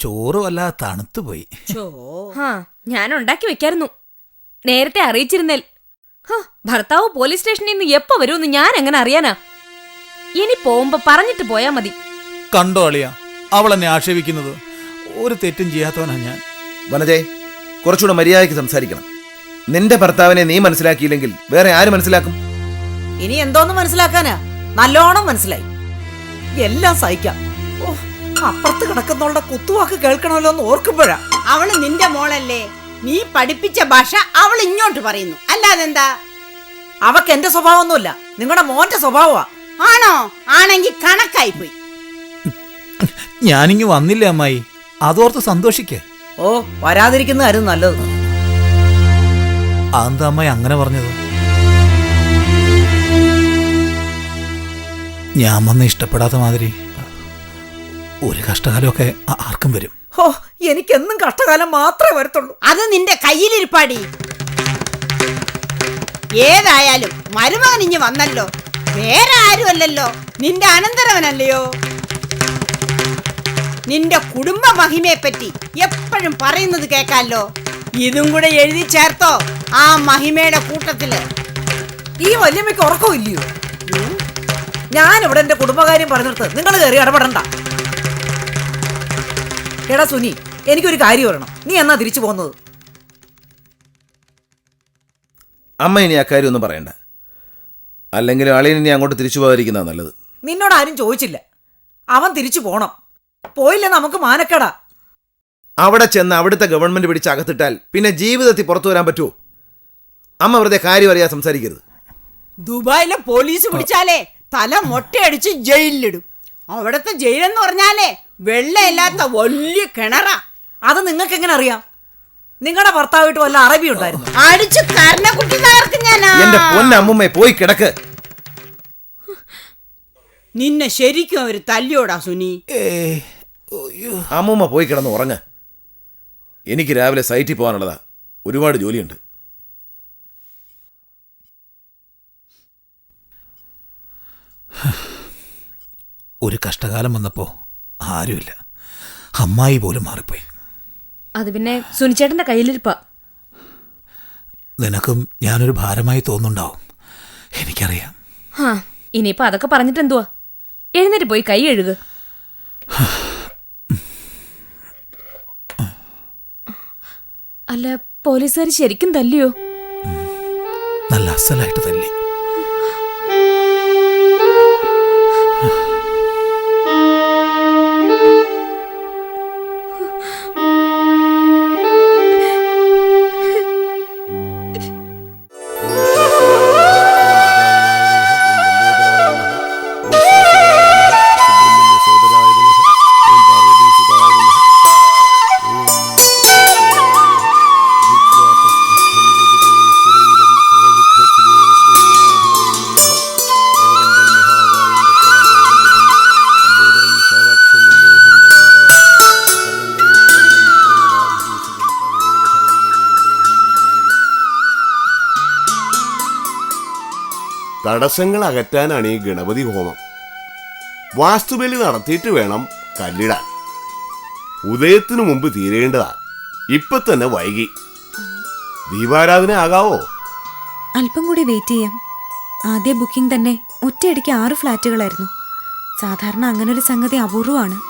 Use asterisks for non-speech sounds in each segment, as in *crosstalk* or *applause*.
ചോറ് വല്ലാതെ തണുത്തു പോയി. ഹാ ഞാൻ ഉണ്ടാക്കി വെക്കായിരുന്നു. നേരത്തെ അറിയിച്ചിരുന്നേൽ. ഹ, ഭർത്താവ് പോലീസ് സ്റ്റേഷനിൽ നിന്ന് എപ്പോ വരുമെന്ന് ഞാൻ എങ്ങനെ അറിയാനാ? ഇനി പോകുമ്പോ പറഞ്ഞിട്ട് പോയാ മതി. കണ്ടോ അളിയ അവൾ എന്നെ ആക്ഷേപിക്കുന്നത്? ഒരു തെറ്റും ചെയ്യാത്തവനാ ഞാൻ. വനജെ കുറച്ചുകൂടെ മര്യാദയ്ക്ക് സംസാരിക്കണം. നിന്റെ ഭർത്താവിനെ നീ മനസ്സിലാക്കിയില്ലെങ്കിൽ വേറെ ആര് മനസ്സിലാക്കും? ഇനി എന്തോന്ന് മനസ്സിലാക്കാനാ? നല്ലോണം മനസ്സിലായി. എല്ലാം സഹിക്കാം. ഓ അപ്പുറത്ത് കിടക്കുന്നവളുടെ കുത്തുവാക്ക് കേൾക്കണമല്ലോ എന്ന് ഓർക്കുമ്പോഴാ. അവൾ നിന്റെ മോളല്ലേ? നീ പഠിപ്പിച്ച ഭാഷ അവൾ ഇങ്ങോട്ട് പറയുന്നു. അല്ലാതെന്താ അവക്ക് എന്റെ സ്വഭാവമൊന്നുമില്ല. നിങ്ങളുടെ മോന്റെ സ്വഭാവമാ. ആണോ? ആണെങ്കി കണക്കായി പോയി. ഞാനിങ്ങ് വന്നില്ല അമ്മായി? അതോർത്ത് സന്തോഷിക്കേ. ഓ വരാതിരിക്കുന്നതായിരുന്നു നല്ലത്. അതെന്താ അമ്മായി അങ്ങനെ പറഞ്ഞത്? ഞാൻ വന്ന് ഇഷ്ടപ്പെടാത്ത മാതിരി ഒരു കഷ്ടകാലമൊക്കെ ആ- ആർക്കും വരും. ഓ എനിക്കെന്നും കഷ്ടകാലം മാത്രമേ വരത്തുള്ളൂ. അത് നിന്റെ കയ്യിലിരിപ്പാടി. ഏതായാലും മരുമകൻ ഇഞ്ഞ് വന്നല്ലോ. വേറെ ആരുമല്ലല്ലോ. നിന്റെ അനന്തരവനല്ലയോ? നിന്റെ കുടുംബ മഹിമയെ പറ്റി എപ്പോഴും പറയുന്നത് കേക്കാലോ ഇതും കൂടെ എഴുതി ചേർത്തോ ആ മഹിമയുടെ കൂട്ടത്തിൽ. ഈ വല്യമ്മയ്ക്ക് ഉറക്കമില്ലയോ ഞാൻ ഇവിടെ എന്റെ കുടുംബകാര്യം പറഞ്ഞിട്ട് നിങ്ങൾ കയറി ഇടപെടണ്ട. എടാ സുനി എനിക്കൊരു കാര്യം പറയണം. നീ എന്നാ തിരിച്ചു പോകുന്നത്? അമ്മ ഇനി അക്കാര്യം ഒന്നും പറയണ്ട. അല്ലെങ്കിൽ അളിയൻ ഇനി അങ്ങോട്ട് തിരിച്ചു പോകാതിരിക്കുന്നതാ നല്ലത്. നിന്നോട് ആരും ചോദിച്ചില്ല. അവൻ തിരിച്ചു പോണം. പോയില്ല നമുക്ക് മാനക്കേടാ. അവിടെ ചെന്ന് അവിടുത്തെ ഗവൺമെന്റ് പിടിച്ച് അകത്തിട്ടാൽ പിന്നെ ജീവിതത്തിൽ പുറത്തു വരാൻ പറ്റുമോ അമ്മ വെറുതെ കാര്യം അറിയാതെ സംസാരിക്കരുത്. ദുബായിലെ പോലീസ് പിടിച്ചാലേ തല മൊട്ടയടിച്ച് ജയിലിലിടും. അവിടുത്തെ ജയിലെന്ന് പറഞ്ഞാലേ വെള്ളമില്ലാത്ത വലിയ കിണറ. അത് നിങ്ങൾക്ക് എങ്ങനെ അറിയാം? നിങ്ങളുടെ ഭർത്താവായിട്ട് വല്ല അറബി ഉണ്ടായിരുന്നു. അടിച്ച് കരണക്കുട്ടി തകർക്കും ഞാനാ? എന്റെ പൊന്നമ്മുമ്മേ പോയി കിടക്ക്. നിന്നെ ശരിക്കും അവർ തല്ലിയോടാ സുനി. അമ്മൂമ്മ പോയി കിടന്ന് ഉറങ്ങ. എനിക്ക് രാവിലെ സൈറ്റിൽ പോകാനുള്ളതാ. ഒരുപാട് ജോലിയുണ്ട്. ഒരു കഷ്ടകാലം വന്നപ്പോ ആരുമില്ല. അമ്മായി പോലും മാറിപ്പോയി. അത് പിന്നെ സുനിച്ചേട്ടന്റെ കയ്യിലിരിപ്പ. നിനക്കും ഞാനൊരു ഭാരമായി തോന്നുന്നുണ്ടാവും. എനിക്കറിയാം. ഇനിയിപ്പോ അതൊക്കെ പറഞ്ഞിട്ട് എന്തുവാ എഴുന്നേറ്റ് പോയി കൈ എഴുക അല്ല പോലീസുകാർ ശരിക്കും തല്ലിയോ? നല്ല അസലായിട്ട് തല്ലി. തടസ്സങ്ങൾ അകറ്റാനാണ് ഈ ഗണപതി ഹോമം. വാസ്തുബലി നടത്തിയിട്ട് വേണം കല്ലിടാൻ. ഉദയത്തിനു മുമ്പ് തീരേണ്ടതാ. ഇപ്പൊ തന്നെ വൈകി. ദീപാരാധന ആകാവോ? അല്പം കൂടി വെയിറ്റ് ചെയ്യാം. ആദ്യ ബുക്കിംഗ് തന്നെ ഒറ്റയടിക്ക് ആറ് ഫ്ലാറ്റുകളായിരുന്നു. സാധാരണ അങ്ങനെ ഒരു സംഗതി അപൂർവമാണ്.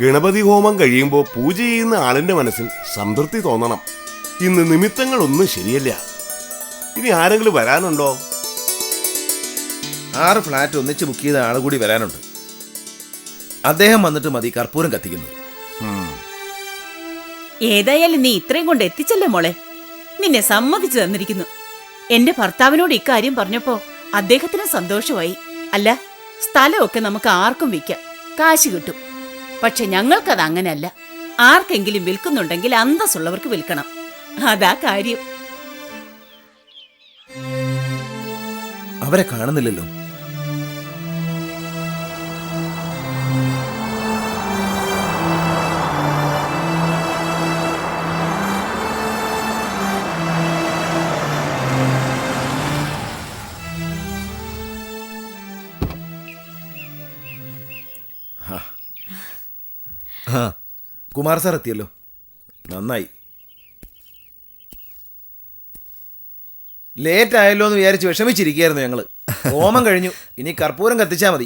ഗണപതി ഹോമം കഴിയുമ്പോൾ പൂജ ചെയ്യുന്ന ആളിന്റെ മനസ്സിൽ സംതൃപ്തി തോന്നണം. ഇന്ന് നിമിത്തങ്ങളൊന്നും ശരിയല്ല. ഇനി ആരെങ്കിലും വരാനുണ്ടോ? ആറ് ഫ്ലാറ്റ് ഒന്നിച്ച് ബുക്ക് ചെയ്ത ആൾ കൂടി വരാനുണ്ട്. അദ്ദേഹം വന്നിട്ട് മതി കർപ്പൂരം കത്തിക്കുന്നത് ഏതായാലും നീ ഇത്രയും കൊണ്ട് എത്തിച്ചല്ലേ മോളെ? നിന്നെ സമ്മതിച്ചു തന്നിരിക്കുന്നു. എന്റെ ഭർത്താവിനോട് ഇക്കാര്യം പറഞ്ഞപ്പോ അദ്ദേഹത്തിന് സന്തോഷമായി. അല്ല സ്ഥലമൊക്കെ നമുക്ക് ആർക്കും വിൽക്കാം. കാശ് കിട്ടും. പക്ഷെ ഞങ്ങൾക്കത് അങ്ങനെയല്ല. ആർക്കെങ്കിലും വിൽക്കുന്നുണ്ടെങ്കിൽ അന്തസ്സുള്ളവർക്ക് വിൽക്കണം. അതാ കാര്യം. അവരെ കാണുന്നില്ലല്ലോ. കുമാർ സാർ എത്തിയല്ലോ. നന്നായി. ലേറ്റ് ആയല്ലോ എന്ന് വിചാരിച്ച് വിഷമിച്ചിരിക്കുകയായിരുന്നു ഞങ്ങൾ. ഓമം കഴിഞ്ഞു. ഇനി കർപ്പൂരം കത്തിച്ചാ മതി.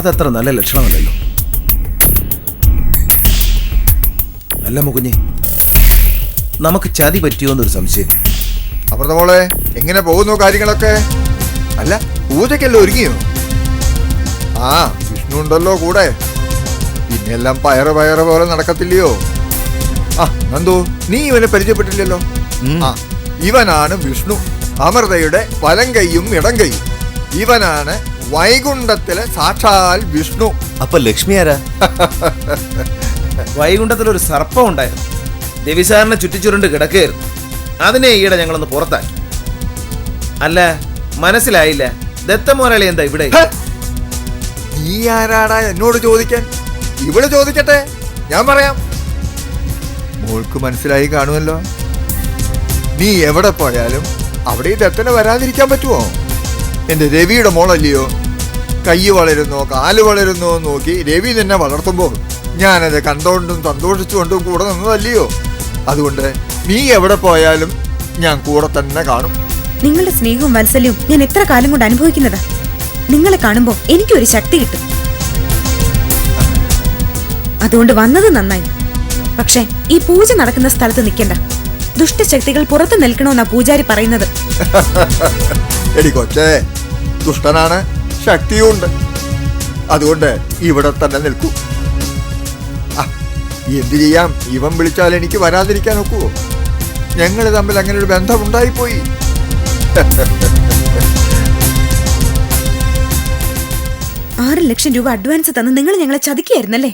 അതത്ര നല്ല ലക്ഷണമല്ലല്ലോ. അല്ല മുകുഞ്ഞി നമുക്ക് ചതി പറ്റിയോന്നൊരു സംശയം. അപ്പുറത്തോളെ എങ്ങനെ പോകുന്നു കാര്യങ്ങളൊക്കെ? അല്ല പൂജയ്ക്കല്ലോ ഒരുങ്ങിയോ? ആ വിഷ്ണു ഉണ്ടല്ലോ കൂടെ. പിന്നെല്ലാം പയറ് പയറ് പോലെ നടക്കത്തില്ലയോ? ആ നന്ദു നീ ഇവനെ പരിചയപ്പെട്ടില്ലല്ലോ? ആ ഇവനാണ് വിഷ്ണു. അമൃതയുടെ വലം കൈയും ഇടം കൈയും. ഇവനാണ് വൈകുണ്ഠത്തിലെ സാക്ഷാൽ വിഷ്ണു. അപ്പൊ ലക്ഷ്മി ആരാ? വൈകുണ്ഠത്തിൽ ഒരു സർപ്പം ഉണ്ടായിരുന്നു. രവിസാറിനെ ചുറ്റിച്ചുരുണ്ട് കിടക്കുകയായിരുന്നു. അതിനെ ഈയിടെ ഞങ്ങളൊന്ന് പുറത്താക്കി. അല്ല മനസ്സിലായില്ല. ദത്തമോരാളി എന്താ ഇവിടെ? നീ ആരാടാ എന്നോട് ചോദിക്കാൻ? ഇവിടെ ചോദിക്കട്ടെ. ഞാൻ പറയാം. മോൾക്ക് മനസ്സിലായി കാണുമല്ലോ. നീ എവിടെ പോയാലും അവിടെ ഈ ദത്തനെ വരാതിരിക്കാൻ പറ്റുമോ എന്റെ രവിയുടെ മോളല്ലയോ? കൈ വളരുന്നോ കാൽ വളരുന്നു നോക്കി രവി നിന്നെ വളർത്തുമ്പോൾ ഞാനത് കണ്ടോണ്ടും സന്തോഷിച്ചുകൊണ്ടും കൂടെ നിന്നതല്ലയോ? അതുകൊണ്ട് നീ എവിടെ പോയാലും ഞാൻ കൂടെ തന്നെ കാണും. നിങ്ങളുടെ സ്നേഹവും വാത്സല്യവും ഞാൻ എത്ര കാലം കൊണ്ട് അനുഭവിക്കുന്നതാ? നിങ്ങളെ കാണുമ്പോൾ എനിക്കൊരു ശക്തി കിട്ടും. അതുകൊണ്ട് വന്നത് നന്നായി. പക്ഷേ ഈ പൂജ നടക്കുന്ന സ്ഥലത്ത് നിൽക്കണ്ട. ദുഷ്ടശക്തികൾ പുറത്തു നിൽക്കണമെന്നാ പൂജാരി പറയുന്നത്. *laughs* എടി കൊച്ചേ ദുഷ്ടനാണ് ശക്തിയുമുണ്ട് അതുകൊണ്ട് ഇവിടെ തന്നെ നിൽക്കൂ. എന്തു ചെയ്യാം? ഇവൻ വിളിച്ചാൽ എനിക്ക് വരാതിരിക്കാൻ ഒക്കുവോ? ഞങ്ങൾ തമ്മിൽ അങ്ങനെ ഒരു ബന്ധമുണ്ടായിപ്പോയി. ആറ് ലക്ഷം രൂപ അഡ്വാൻസ് തന്ന് നിങ്ങൾ ഞങ്ങളെ ചതിക്കുകയായിരുന്നല്ലേ?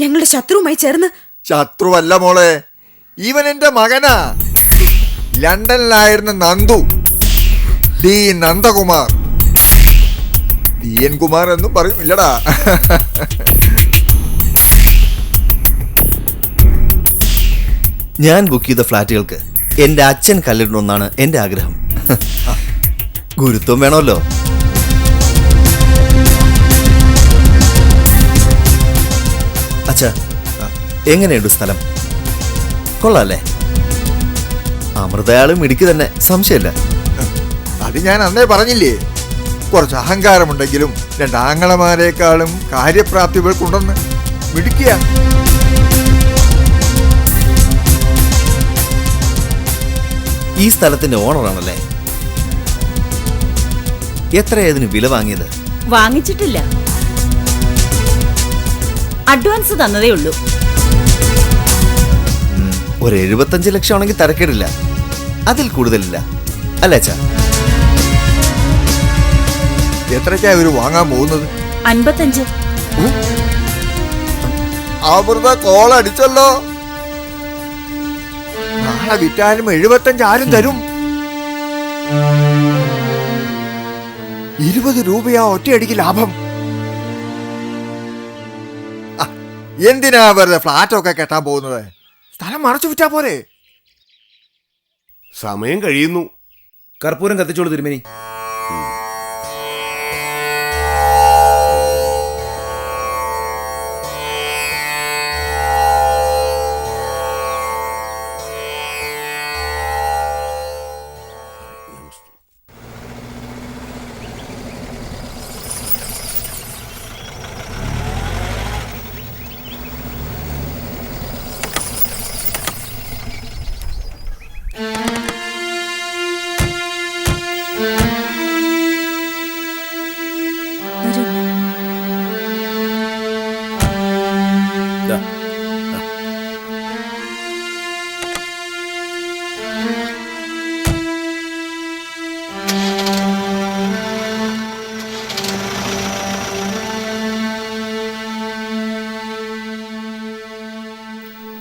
ഞങ്ങളുടെ ശത്രുവുമായി ചേർന്ന് ശത്രുവല്ല മോളെ ഇവൻ എന്റെ മകനാ. ലണ്ടനിലായിരുന്ന Nandu. D Nandakumar. D N Kumar എന്നും പറയും ഇല്ലടാ. ഞാൻ ബുക്ക് ചെയ്ത ഫ്ലാറ്റുകൾക്ക് എന്റെ അച്ഛൻ കല്ലിടണമെന്നാണ് എന്റെ ആഗ്രഹം. ഗുരുത്വം വേണമല്ലോ. അച്ഛ എങ്ങനെയുണ്ട് സ്ഥലം? കൊള്ളാല്ലേ അമൃതയാളും ഇടുക്കി തന്നെ സംശയമില്ല. അത് ഞാൻ അന്നേ പറഞ്ഞില്ലേ? കുറച്ച് അഹങ്കാരമുണ്ടെങ്കിലും രണ്ട് ആങ്ങളമാരെക്കാളും കാര്യപ്രാപ്തി ഇവൾക്കുണ്ടെന്ന് മിടുക്കിയ. ഈ സ്ഥലത്തിന്റെ ഓണറാണല്ലേ? എത്രയായതിന് വില വാങ്ങിയത്? വാങ്ങിച്ചിട്ടില്ല. അഡ്വാൻസ് തന്നതേ ഉള്ളൂ. ഒരു എഴുപത്തഞ്ച് ലക്ഷം ആണെങ്കിൽ തരക്കേടില്ല. അതിൽ കൂടുതലില്ല. അല്ലേ അച്ഛാ? എത്രയ്ക്കാ ഇവർ വാങ്ങാൻ പോകുന്നത്? അൻപത്തഞ്ച്. അമൃത കോൾ അടിച്ചല്ലോ. നാളെ വിറ്റാലും എഴുപത്തഞ്ച് ആരും തരും. ഇരുപത് രൂപയാ ഒറ്റയടിക്ക് ലാഭം. എന്തിനാ വെറുതെ ഫ്ലാറ്റൊക്കെ കെട്ടാൻ പോകുന്നത്? സ്ഥലം മറച്ചു വിറ്റാ പോരെ. സമയം കഴിയുന്നു. കർപ്പൂരം കത്തിച്ചോളൂ തിരുമേനി.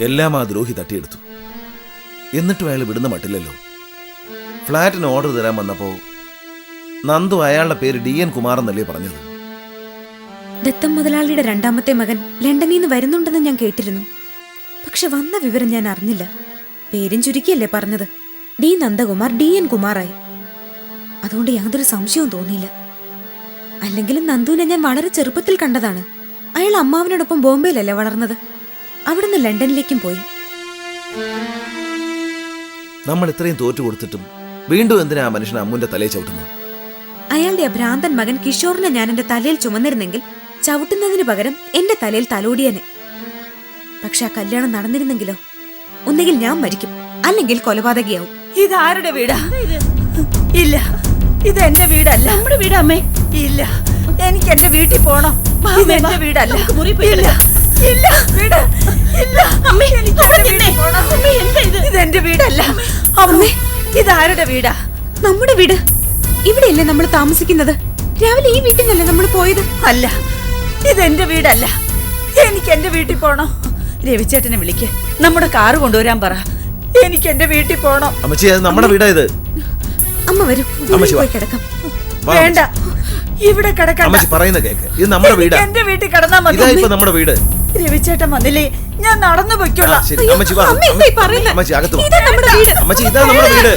എല്ലാം ആ ദ്രോഹി തട്ടിയെടുത്തു. എന്നിട്ടും അയാൾ വിടുന്ന മട്ടില്ലല്ലോ. ഫ്ലാറ്റിന് ഓർഡർ തരാൻ വന്നപ്പോ നന്ദു അയാളുടെ പേര് ഡി എൻ കുമാർ എന്നല്ലേ പറഞ്ഞത്? ദത്തം മുതലാളിയുടെ രണ്ടാമത്തെ മകൻ ലണ്ടനിൽ നിന്ന് വരുന്നുണ്ടെന്ന് ഞാൻ കേട്ടിരുന്നു. പക്ഷെ വന്ന വിവരം ഞാൻ അറിഞ്ഞില്ല. പേരും ചുരുക്കിയല്ലേ പറഞ്ഞത്? ഡി നന്ദകുമാർ ഡി എൻ കുമാറായി. അതുകൊണ്ട് യാതൊരു സംശയവും തോന്നിയില്ല. അല്ലെങ്കിലും നന്ദുവിനെ ഞാൻ വളരെ ചെറുപ്പത്തിൽ കണ്ടതാണ്. അയാൾ അമ്മാവിനോടൊപ്പം ബോംബെയിലല്ലേ വളർന്നത്? അവിടുന്ന് ലണ്ടനിലേക്കും പോയി. നമ്മൾ ഇത്രയും തോറ്റു കൊടുത്തിട്ടും വീണ്ടും എന്തിനാ ആ മനുഷ്യൻ അമ്മുന്റെ തലയിൽ ചവിട്ടുന്നത്? അയാളുടെ അഭ്രാന്തൻ ഭ്രാന്തൻ മകൻ കിഷോറിനെ ഞാൻ എന്റെ തലയിൽ ചുമന്നിരുന്നെങ്കിൽ ചവിട്ടുന്നതിന് പകരം എന്റെ തലയിൽ തലോടിയനെ. പക്ഷെ ആ കല്യാണം നടന്നിരുന്നെങ്കിലോ? ഒന്നുകിൽ ഞാൻ മരിക്കും അല്ലെങ്കിൽ കൊലപാതകയാവും. ഇതാരുടെ വീടാ? ഇല്ല ഇത് എന്റെ വീടല്ല. നമ്മുടെ വീട് അമ്മേ? ഇല്ല എനിക്ക് എന്റെ വീട്ടിൽ പോണം. ഇത് എന്റെ വീടല്ല. ഇല്ല വീടാ വീട് ഇല്ല അമ്മേ, എനിക്ക് അവിടെ എന്റെ വീട്ടിൽ നിന്നെ. പോണം അമ്മേ, എന്താ ഇത്? ഇത് എന്റെ വീടല്ല. അമ്മേ ഇതാരുടെ വീടാ? നമ്മുടെ വീട്. ഇവിടെയല്ലേ നമ്മൾ താമസിക്കുന്നത്? രാവിലെ ഈ വീട്ടിലല്ലേ നമ്മൾ പോയത്? അല്ല ഇത് എന്റെ വീടല്ല. എനിക്ക് എന്റെ വീട്ടിൽ പോണോ. രവിചേട്ടനെ വിളിക്ക്. നമ്മുടെ കാറ് കൊണ്ടുവരാൻ പറ. എനിക്ക് എന്റെ വീട്ടിൽ പോണോ. അമ്മച്ചി അത് നമ്മുടെ വീടാ ഇത്. അമ്മ വരും. പോയി കിടക്കാം. വേണ്ട. ഇവിടെ കിടക്കണ്ട. അമ്മച്ചി പറയുന്ന കേക്ക്. ഇത് നമ്മുടെ വീടാ. എന്റെ വീട്ടിൽ കിടന്നാ മതി. ഇതാ ഇപ്പൊ നമ്മുടെ വീട്. രവിചേട്ടൻ വന്നില്ലേ? ഞാൻ നടന്നു പൊയ്ക്കോളാം. ശരി. അമ്മച്ചി വാ. അമ്മച്ചി അകത്ത് ഇതാ നമ്മുടെ വീട്. അമ്മച്ചി ഇതാ നമ്മുടെ വീട്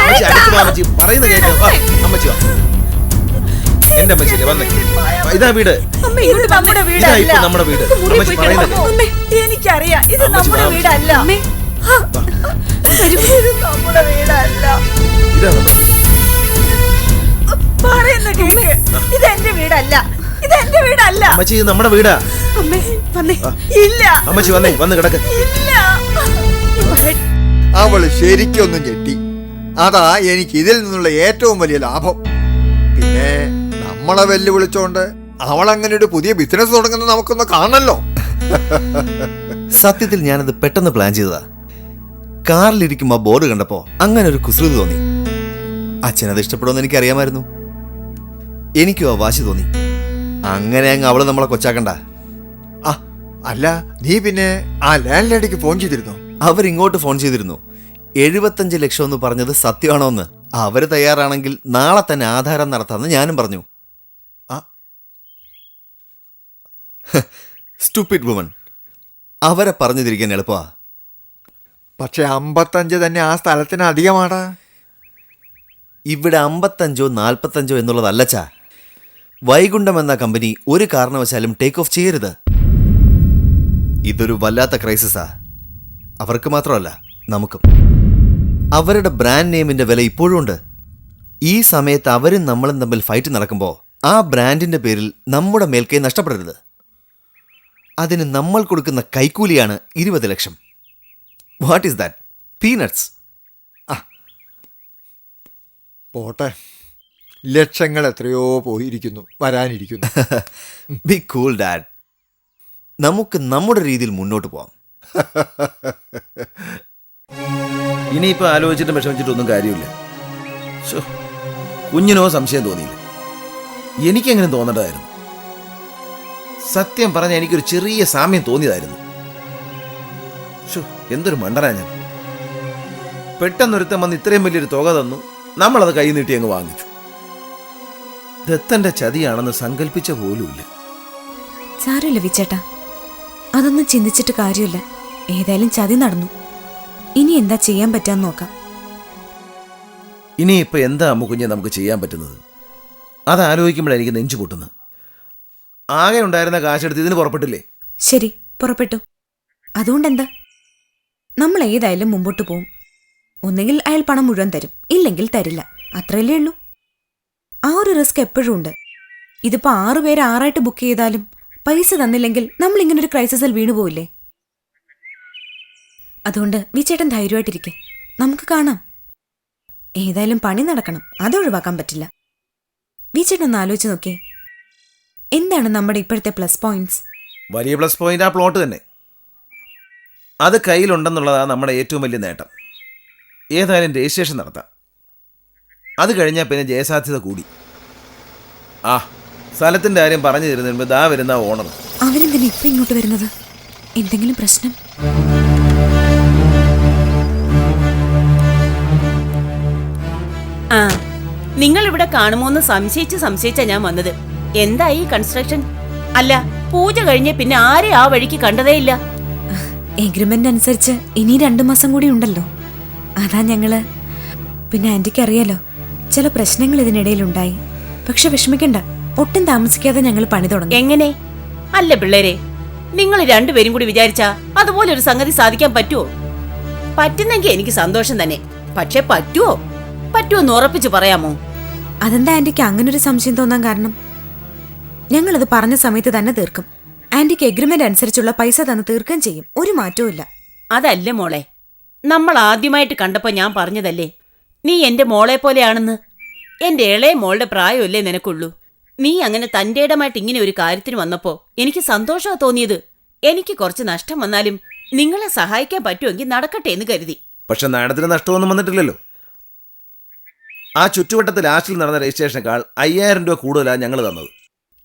അമ്മച്ചി അകത്ത് വാ അമ്മച്ചി. പറയുന്ന കേക്ക്. വാ അമ്മച്ചി വാ. എന്റെ അമ്മച്ചിയില്ലേ വന്നേ. ഇതാ വീട്. ഇത് നമ്മുടെ ഇതാ ഇപ്പൊ നമ്മുടെ വീട്. അമ്മച്ചി എനിക്കറിയാം. ഇത് നമ്മുടെ വീടല്ല. ഇത് നമ്മുടെ വീടല്ല. ഇതാ നമ്മുടെ പറയുന്ന കേക്ക്. ഇത് എന്റെ വീടല്ല. ഇത് എന്റെ വീടല്ല. അമ്മച്ചി ഇത് നമ്മുടെ വീടാ. അമ്മേ വന്നേ. ഇല്ല. അമ്മച്ചി വന്നേ വന്ന് കിടക്ക്. ഇല്ല. അവൾ ശരിക്കൊന്നും ഞെട്ടി. അതാ എനിക്ക് ഇതിൽ നിന്നുള്ള ഏറ്റവും വലിയ ലാഭം. പിന്നെ നമ്മളെ വെല്ലുവിളിച്ചോണ്ട് അങ്ങനെ ഒരു പുതിയ ബിസിനസ് തുടങ്ങുന്നത് നമുക്കൊന്ന് കാണല്ലോ സത്യത്തിൽ ഞാനത് പെട്ടെന്ന് പ്ലാൻ ചെയ്തതാ. കാറിലിരിക്കുമ്പോ ബോർഡ് കണ്ടപ്പോ അങ്ങനെ ഒരു കുസൃതി തോന്നി. അച്ഛനത് ഇഷ്ടപ്പെടുമെന്ന് എനിക്കറിയാമായിരുന്നു. എനിക്കും ആ വാശി തോന്നി. അങ്ങനെ അങ്ങ് അവൾ നമ്മളെ കൊച്ചാക്കണ്ട. ആ അല്ല നീ പിന്നെ ആ ലാൻഡ് ലേഡിക്ക് ഫോൺ ചെയ്തിരുന്നോ? അവരിങ്ങോട്ട് ഫോൺ ചെയ്തിരുന്നു. എഴുപത്തഞ്ച് ലക്ഷം എന്ന് പറഞ്ഞത് സത്യമാണോ എന്ന്. അവർ തയ്യാറാണെങ്കിൽ നാളെ തന്നെ ആധാരം നടത്താമെന്ന് ഞാനും പറഞ്ഞു. ആ. Stupid woman. അവരെ പറഞ്ഞു തിരിക്കാൻ എളുപ്പമാ. പക്ഷെ അമ്പത്തഞ്ച് തന്നെ ആ സ്ഥലത്തിന് അധികമാടാ. ഇവിടെ അമ്പത്തഞ്ചോ നാൽപ്പത്തഞ്ചോ എന്നുള്ളതല്ലച്ചാ വൈകുണ്ഠം എന്ന കമ്പനി ഒരു കാരണവശാലും ടേക്ക് ഓഫ് ചെയ്യരുത്. ഇതൊരു വല്ലാത്ത ക്രൈസിസാ അവർക്ക് മാത്രമല്ല നമുക്കും. അവരുടെ ബ്രാൻഡ് നെയിമിന്റെ വില ഇപ്പോഴും ഉണ്ട്. ഈ സമയത്ത് അവരും നമ്മളും തമ്മിൽ ഫൈറ്റ് നടക്കുമ്പോൾ ആ ബ്രാൻഡിന്റെ പേരിൽ നമ്മുടെ മേൽക്കൈ നഷ്ടപ്പെടരുത്. അതിന് നമ്മൾ കൊടുക്കുന്ന കൈക്കൂലിയാണ് ഇരുപത് lakh. What is that peanuts പോട്ടെ. ലക്ഷങ്ങൾ എത്രയോ പോയിരിക്കുന്നു വരാനിരിക്കുന്നു. ബി കൂൾ ഡാഡ് നമുക്ക് നമ്മുടെ രീതിയിൽ മുന്നോട്ട് പോവാം. *laughs* ഇനിയിപ്പോൾ ആലോചിച്ചിട്ട് വിഷമിച്ചിട്ടൊന്നും കാര്യമില്ല. കുഞ്ഞിനോ സംശയം തോന്നിയില്ല. എനിക്കെങ്ങനെ തോന്നേണ്ടതായിരുന്നു സത്യം പറഞ്ഞാൽ എനിക്കൊരു ചെറിയ സാമ്യം തോന്നിയതായിരുന്നു. എന്തൊരു മണ്ടനാ ഞാൻ. പെട്ടെന്നൊരുത്തം വന്ന് ഇത്രയും വലിയൊരു തുക തന്നു നമ്മളത് കൈ നീട്ടി അങ്ങ് വാങ്ങിച്ചു. ദത്തന്റെ ചതിയാണെന്ന് സങ്കല്പിച്ച പോലുമില്ല. സാരമില്ല വിച്ചേട്ടാ അതൊന്നും ചിന്തിച്ചിട്ട് കാര്യമില്ല. ഏതായാലും ചതി നടന്നു. ഇനി എന്താ ചെയ്യാൻ പറ്റാന്ന് നോക്കാം. ഇനിയിപ്പോൾ എന്താ അമ്മ കുഞ്ഞെ നമുക്ക് ചെയ്യാൻ പറ്റുന്നത്? അത് ആലോചിക്കുമ്പോഴാണ് എനിക്ക് നെഞ്ചു പൊട്ടുന്നത്. ആകെ ഉണ്ടായിരുന്ന കാശെടുത്ത് ഇതിന് പുറപ്പെട്ടില്ലേ? ശരി പുറപ്പെട്ടു. അതുകൊണ്ടെന്താ? നമ്മൾ ഏതായാലും മുമ്പോട്ട് പോവും. ഒന്നെങ്കിൽ അയാൾ പണം മുഴുവൻ തരും ഇല്ലെങ്കിൽ തരില്ല. അത്രയല്ലേ ഉള്ളൂ. ആ ഒരു റിസ്ക് എപ്പോഴും ഉണ്ട്. ഇതിപ്പോ ആറു പേര് ആറായിട്ട് ബുക്ക് ചെയ്താലും പൈസ തന്നില്ലെങ്കിൽ നമ്മൾ ഇങ്ങനെ ഒരു ക്രൈസിസിൽ വീണുപോയില്ലേ അതുകൊണ്ട് വിചേട്ടൻ ധൈര്യമായിട്ടിരിക്കെ. നമുക്ക് കാണാം. ഏതായാലും പണി നടക്കണം. അത് ഒഴിവാക്കാൻ പറ്റില്ല. വിചേട്ടൻ ഒന്ന് ആലോചിച്ച് നോക്കിയേ. എന്താണ് നമ്മുടെ ഇപ്പോഴത്തെ പ്ലസ് പോയിന്റ്സ് വലിയ പ്ലസ് പോയിന്റ് ആ പ്ലോട്ട് തന്നെ. അത് കയ്യിലുണ്ടെന്നുള്ളതാണ് നമ്മുടെ ഏറ്റവും വലിയ നേട്ടം. ഏതായാലും രജിസ്ട്രേഷൻ നടത്താം. അത് കഴിഞ്ഞാൽ പിന്നെ ജയസാധ്യത കൂടി. ആ സ്ഥലത്തിന്റെ കാര്യം പറഞ്ഞു തരുന്നതിന് ദാ വരുന്ന ഓണർ അവരെന്തിനാ ഇപ്പൊ ഇങ്ങോട്ട് വരുന്നത്? എന്തെങ്കിലും പ്രശ്നം? ആ നിങ്ങൾ ഇവിടെ കാണുമോന്ന് സംശയിച്ച് സംശയിച്ചാ ഞാൻ വന്നത്. ഈ കൺസ്ട്രക്ഷൻ അല്ല പൂജ കഴിഞ്ഞ പിന്നെ ആരെ ആ വഴിക്ക് കണ്ടതേ ഇല്ല. എഗ്രിമെന്റ് അനുസരിച്ച് ഇനി രണ്ടു മാസം കൂടി ഉണ്ടല്ലോ. അതാ ഞങ്ങൾ. പിന്നെ ആന്റിക്ക് അറിയാലോ ചില പ്രശ്നങ്ങൾ ഇതിനിടയിലുണ്ടായി. പക്ഷെ വിഷമിക്കണ്ട ഒട്ടും താമസിക്കാതെ ഞങ്ങൾ പണി തുടങ്ങി. എങ്ങനെ? അല്ല പിള്ളേരെ നിങ്ങൾ രണ്ടുപേരും കൂടി വിചാരിച്ചാ അതുപോലെ ഒരു സംഗതി സാധിക്കാൻ പറ്റുമോ പറ്റുന്നെങ്കിൽ എനിക്ക് സന്തോഷം തന്നെ. പക്ഷെ പറ്റുമോ പറ്റുമോ എന്ന് ഉറപ്പിച്ചു പറയാമോ? അതെന്താ ആന്റിക്ക് അങ്ങനെ ഒരു സംശയം തോന്നാൻ കാരണം? ഞങ്ങൾ അത് പറഞ്ഞ സമയത്ത് തന്നെ തീർക്കും. ആന്റിക്ക് എഗ്രിമെന്റ് അനുസരിച്ചുള്ള പൈസ തന്ന് തീർക്കുകയും ചെയ്യും. ഒരു മാറ്റവും ഇല്ല. അതല്ല മോളെ നമ്മൾ ആദ്യമായിട്ട് കണ്ടപ്പോ ഞാൻ പറഞ്ഞതല്ലേ? നീ എന്റെ മോളെ പോലെയാണെന്ന്. എന്റെ ഇളയ മോളുടെ പ്രായമല്ലേ നിനക്കുള്ളൂ. നീ അങ്ങനെ തന്റെ ഇടമായിട്ട് ഇങ്ങനെ ഒരു കാര്യത്തിന് വന്നപ്പോ എനിക്ക് സന്തോഷമാ തോന്നിയത്. എനിക്ക് കുറച്ച് നഷ്ടം വന്നാലും നിങ്ങളെ സഹായിക്കാൻ പറ്റുമെങ്കിൽ നടക്കട്ടെ എന്ന് കരുതി. പക്ഷെ നാടത്തിന് നഷ്ടമൊന്നും വന്നിട്ടില്ലല്ലോ. ആ ചുറ്റുവട്ടത്തിൽ ലാസ്റ്റിൽ നടന്ന രജിസ്ട്രേഷനേക്കാൾ അയ്യായിരം രൂപ കൂടുതലാണ് ഞങ്ങൾ തന്നത്.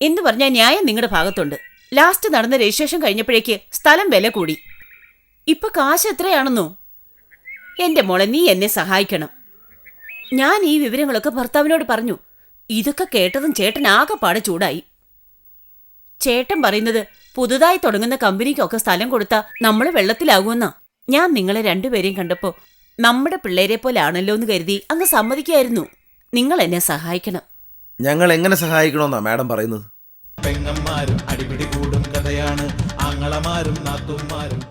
എന്ന് പറഞ്ഞാൽ ന്യായം നിങ്ങളുടെ ഭാഗത്തുണ്ട്. ലാസ്റ്റ് നടന്ന രജിസ്ട്രേഷൻ കഴിഞ്ഞപ്പോഴേക്ക് സ്ഥലം വില കൂടി. ഇപ്പൊ കാശ് എത്രയാണെന്നോ? എന്റെ മോളെ നീ എന്നെ സഹായിക്കണം. ഞാൻ ഈ വിവരങ്ങളൊക്കെ ഭർത്താവിനോട് പറഞ്ഞു. ഇതൊക്കെ കേട്ടതും ചേട്ടൻ ആകെപ്പാടെ ചൂടായി. ചേട്ടൻ പറയുന്നത് പുതുതായി തുടങ്ങുന്ന കമ്പനിക്കൊക്കെ സ്ഥലം കൊടുത്താ നമ്മൾ വെള്ളത്തിലാകുമെന്നാ. ഞാൻ നിങ്ങളെ രണ്ടുപേരെയും കണ്ടപ്പോ നമ്മുടെ പിള്ളേരെ പോലെ ആണല്ലോ എന്ന് കരുതി അങ്ങ് സമ്മതിക്കായിരുന്നു. നിങ്ങൾ എന്നെ സഹായിക്കണം. ഞങ്ങൾ എങ്ങനെ സഹായിക്കണമെന്നാ മാഡം പറയുന്നത്? പെങ്ങന്മാരും അടിപിടി കൂടും കഥയാണ്. ആങ്ങളമാരും നാത്തുമാരും